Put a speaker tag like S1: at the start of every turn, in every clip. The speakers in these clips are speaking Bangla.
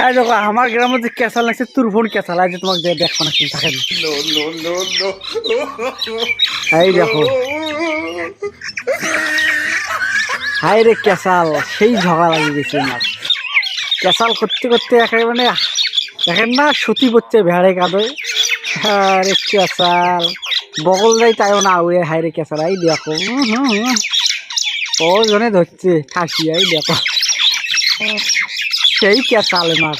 S1: এই দেখো আমার গ্রামে যে কেঁচাল লাগছে তোর ফোন কেঁচাল আছে তোমাকে দেখো না কিন্তু থাকেন এই দেখো। হাই রে কেঁচাল সেই ঝগড়া লাগিয়ে গেছে আমার। কেঁচাল করতে করতে একেবারে মানে দেখেন না সতী পড়ছে ভেড়ে কাঁদোয় আরে কেঁচাল বগল যাই তাইও না উড়ে হাই রে কেঁচাল এই দেখো হুম হুম হুম। ও জনে ধরছে ঠাসি এই দেখো। সেই কেঁচাল মার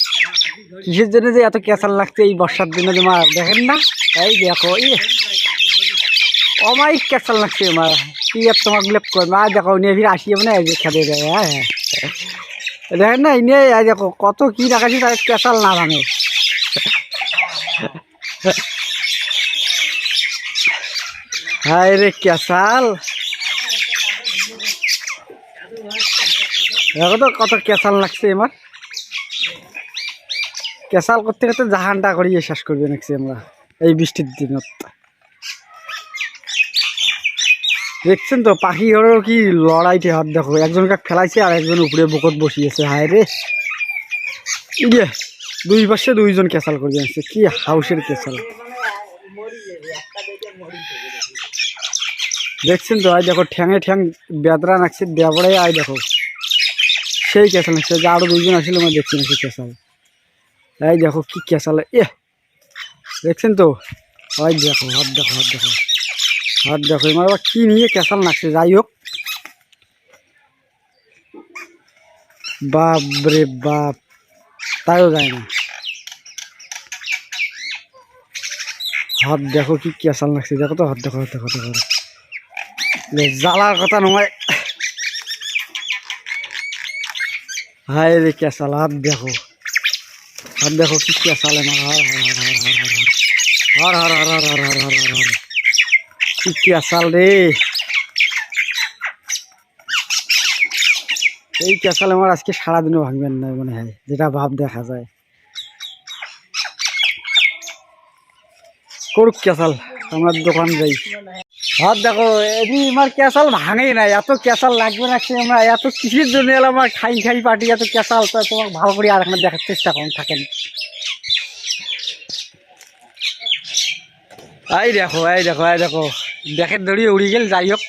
S1: কিসের জন্য যে এত কেঁচাল লাগছে এই বর্ষার দিনে তোমার দেখেন না? এই দেখো, এই অমায়িক কেঁচাল লাগছে আমার কি আর তোমার করবে? আর দেখো, নিয়ে ফিরে আসিয়ে মানে এই যে খেতে দেয় হ্যাঁ হ্যাঁ। দেখেন না নিয়ে, এই দেখো, কত কি দেখাচ্ছি তার কেঁচাল না ভাঙে হায় রে কেঁচাল। দেখো তো কত কেঁচাল লাগছে আমার কেঁচাল করতে করতে জাহানটা করিয়ে শেষ করবে নাকি আমরা, এই বৃষ্টির দিনত। দেখছেন তো, পাখি ঘরেও কি লড়াইতে হাত দেখো। একজনকে ফেলাইছে আর একজন উপরে বুকত বসিয়েছে। হায় রে। ইয়ে দুই পাশে দুইজন কেঁচাল করে আনছে কি হাউসের কেঁচাল দেখছেন তো, আয় দেখো, ঠ্যাঙে ঠ্যাং বেদরা নাকছে দেবড়াই আয় দেখো। সেই কেঁচাল নাকছে যে আরও দুইজন আসলে আমার দেখছি না সেই কেঁচাল এই দেখো কি কেঁচাল এ দেখছেন তো? ওই দেখো, হাত দেখো হাত দেখো। হাত দেখো, এবার আবার কি নিয়ে কেঁচাল নাকছে যাই হোক। বাপ রে বাপ, তাইও যায় না। হাত দেখো কি কেঁচাল লাগছে দেখো তো, হাত দেখো হাত দেখো দেখো। জ্বালার কথা নয়। হায় রে কেঁচাল, হাত দেখো। হাত দেখো কি কেঁচাল আমার হার হার হার হার হার হার হার হার। কি কেঁচাল রে। এই কেঁচাল আমার আজকে সারাদিনও ভাঙবেন না মনে হয়, যেটা ভাব দেখা যায়। করুক কেঁচাল। আমার দোকান যাই। হাত দেখো এমনি আমার কেঁচাল ভাঙেই না এত কেঁচাল লাগবে না সে আমরা, এত কিসের জন্য এলাম আমার খাই খাই পাটি এত কেঁচাল তো তোমার ভালো করে আর এখানে দেখার চেষ্টা করুন, থাকেন। এই দেখো এই দেখো এই দেখো, দেখেন ধরিয়ে উড়ি গেল, যাই হোক।